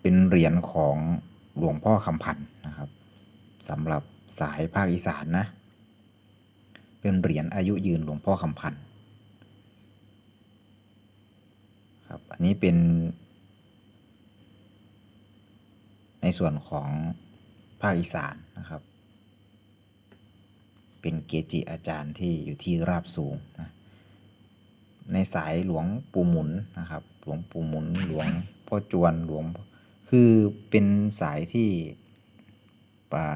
เป็นเหรียญของหลวงพ่อคำพันธ์นะครับสำหรับสายภาคอีสานนะ เป็นเหรียญอายุยืนหลวงพ่อคำพันธ์ครับอันนี้เป็น ในส่วนของภาคอีสานนะครับ เป็นเกจิอาจารย์ที่อยู่ที่ราบสูงนะในสายหลวงปู่หมุนนะครับ หลวงปู่หมุนหลวงพ่อจวนหลวง คือเป็นสายที่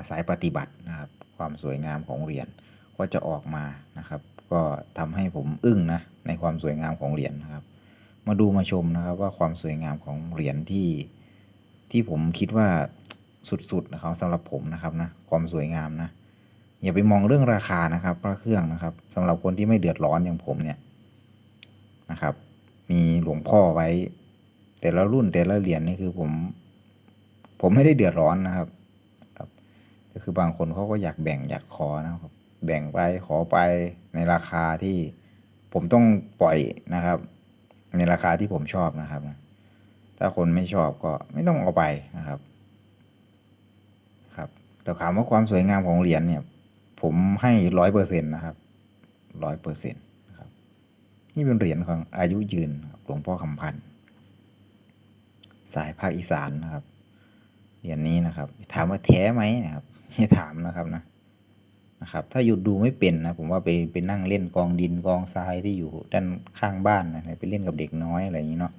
สายปฏิบัตินะครับ ความสวยงามของเหรียญก็จะออกมานะครับ ก็ทำให้ผมอึ้งนะในความสวยงามของเหรียญนะครับ มาดูมาชมนะครับว่าความสวยงามของเหรียญที่ที่ผมคิดว่าสุดๆนะครับสำหรับผมนะครับนะความสวยงามนะอย่าไปมองเรื่องราคานะครับพระเครื่องนะครับสำหรับคนที่ไม่เดือดร้อนอย่างผมเนี่ยนะครับ มีหลวงพ่อไว้ แต่ละรุ่นแต่ละเหรียญนี่คือผม ผมไม่ได้เดือดร้อนนะครับครับก็คือบางคนเขาก็อยากแบ่งอยากขอนะครับ แบ่งไปขอไปในราคาที่ผมต้องปล่อยนะครับ ในราคาที่ผมชอบนะครับ ถ้าคนไม่ชอบก็ไม่ต้องเอาไปนะครับ ครับ แต่ถามว่าความสวยงามของเหรียญเนี่ย ผมให้ร้อยเปอร์เซ็นต์นะครับร้อยเปอร์เซ็นต์นะครับ นี่เป็นเหรียญของอายุยืนหลวงพ่อคำพันธ์สายภาคอีสานนะครับ เหรียญนี้นะครับ ถามว่าแท้ไหมนะครับไม่ถามนะครับนะนะครับ ถ้าหยุดดูไม่เป็นนะผมว่าไปไปนั่งเล่นกองดินกองทรายที่อยู่ด้านข้างบ้านนะไปเล่นกับเด็กน้อยอะไรอย่างนี้เนาะ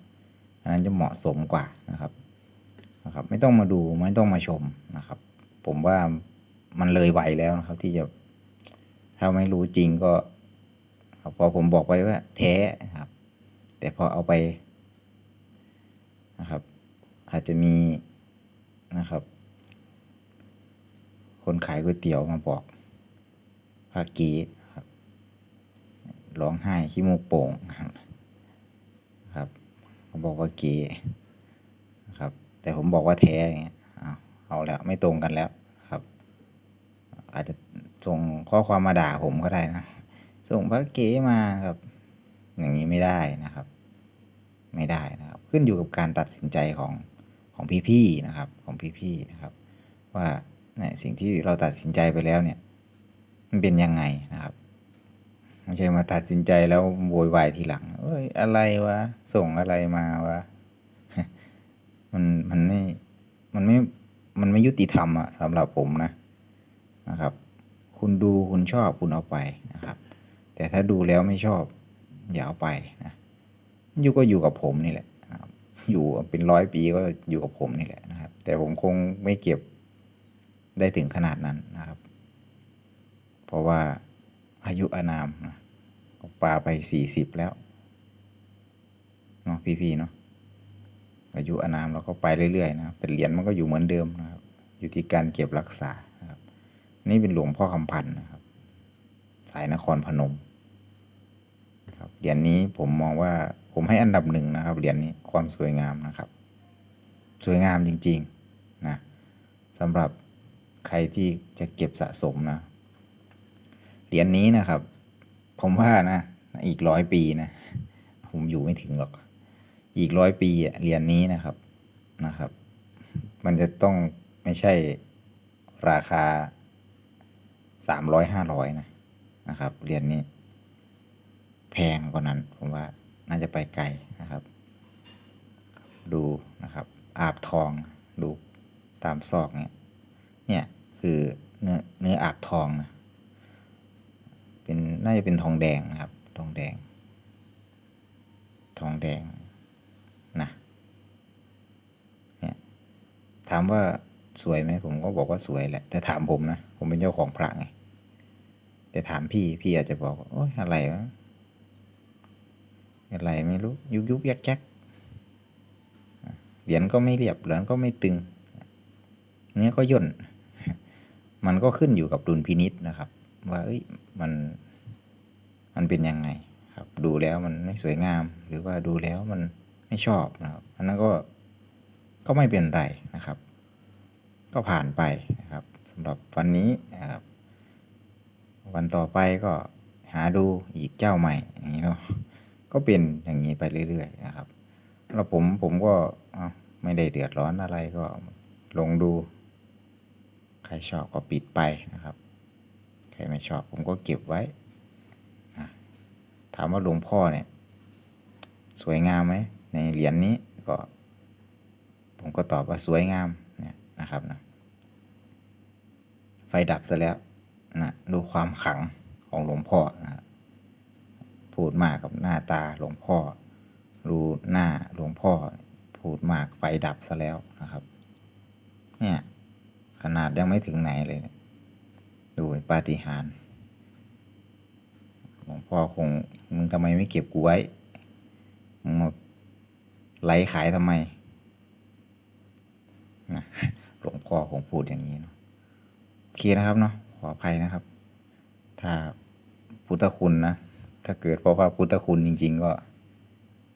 อันนั้นจะเหมาะสมกว่านะครับนะครับ ไม่ต้องมาดูไม่ต้องมาชมนะครับ ผมว่ามันเลยวัยแล้วนะครับที่จะถ้าไม่รู้จริงก็พอผมบอกไปว่าแท้ครับ แต่พอเอาไปนะครับ อาจจะมี นะครับ คนขายก๋วยเตี๋ยวมาบอกภากีครับร้องไห้ขี้มูกโป่งครับเขาบอกว่าเก๋ครับ แต่ผมบอกว่าแท้อย่างเงี้ยเอาเอาแล้วไม่ตรงกันแล้วครับ อาจจะส่งข้อความมาด่าผมก็ได้นะ ส่งพระเก๋มาครับ อย่างนี้ไม่ได้นะครับ ไม่ได้นะครับ ขึ้นอยู่กับการตัดสินใจของ ของพี่ๆนะครับของพี่ๆนะครับ ว่าสิ่งที่เราตัดสินใจไปแล้วเนี่ยมันเป็นยังไงนะครับไม่ใช่มาตัดสินใจแล้วโวยวายทีหลังเอ้ยอะไรวะส่งอะไรมาวะมันมันไม่มันไม่มันไม่ยุติธรรมอะสำหรับผมนะนะครับ คุณดูคุณชอบคุณเอาไปนะครับ แต่ถ้าดูแล้วไม่ชอบอย่าเอาไปนะอยู่ก็อยู่กับผมนี่แหละ อยู่เป็นร้อยปีก็อยู่กับผมนี่แหละนะครับ แต่ผมคงไม่เก็บได้ถึงขนาดนั้นนะครับ เพราะว่าอายุอานามนะก็ปาไปสี่สิบแล้วเนาะพี่ๆเนาะอายุอานามเราก็ไปเรื่อยๆนะครับ แต่เหรียญมันก็อยู่เหมือนเดิมนะครับ อยู่ที่การเก็บรักษานะครับ นี่เป็นหลวงพ่อคำพันธ์นะครับ สายนครพนมครับเหรียญนี้ผมมองว่า ผมให้อันดับหนึ่งนะครับเหรียญนี้ความสวยงามนะครับ สวยงามจริงๆนะสำหรับใครที่จะเก็บสะสมนะเหรียญนี้นะครับ ผมว่านะอีกร้อยปีนะผมอยู่ไม่ถึงหรอก อีกร้อยปีเหรียญนี้นะครับนะครับ มันจะต้องไม่ใช่ราคาสามร้อยห้าร้อยนะนะครับเหรียญนี้ แพงกว่านั้นผมว่า น่าจะไปไกลนะครับ ดูนะครับอาบทองดูตามซอกเนี่ยเนี่ยคือเนื้อเนื้ออาบทองนะเป็นน่าจะเป็นทองแดงนะครับ ทองแดง ทองแดงนะเนี่ยถามว่าสวยไหมผมก็บอกว่าสวยแหละแต่ถามผมนะ ผมเป็นเจ้าของพระไงแต่ถามพี่พี่อาจจะบอกว่าโอ้ยอะไรวะ อะไรไม่รู้ยุกยุกยักยักเหรียญก็ไม่เรียบเหรียญก็ไม่ตึง เนื้อก็ย่น มันก็ขึ้นอยู่กับดุลพินิษนะครับ ว่าเอ้ยมันมันเป็นยังไงครับดูแล้วมันไม่สวยงาม หรือว่าดูแล้วมันไม่ชอบนะครับอันนั้นก็ก็ไม่เป็นไรนะครับ ก็ผ่านไปนะครับสำหรับวันนี้นะครับวันต่อไปก็หาดูอีกเจ้าใหม่อย่างนี้เนาะ ก็เป็นอย่างนี้ไปเรื่อยๆนะครับ แล้วผมผมก็ไม่ได้เดือดร้อนอะไรก็ลงดู ใครชอบก็ปิดไปนะครับ ใครไม่ชอบผมก็เก็บไว้ ถามว่าหลวงพ่อเนี่ย สวยงามไหมในเหรียญนี้ก็ ผมก็ตอบว่าสวยงามเนี่ยนะครับนะไฟดับซะแล้วนะดูความขลังของหลวงพ่อนะครับ พูดมากกับหน้าตาหลวงพ่อดูหน้าหลวงพ่อ พูดมากไฟดับซะแล้วนะครับ เนี่ย ขนาดยังไม่ถึงไหนเลยนี่ยดูปาฏิหาริย์หลวงพ่อคงมึงทำไมไม่เก็บกูไว้มึงมาไลฟ์ขายทำไมนะหลวงพ่อคงพูดอย่างนี้เนาะโอเคนะครับเนาะขออภัยนะครับ ถ้าพุทธคุณนะ ถ้าเกิดเพราะว่าพุทธคุณจริง ๆ ก็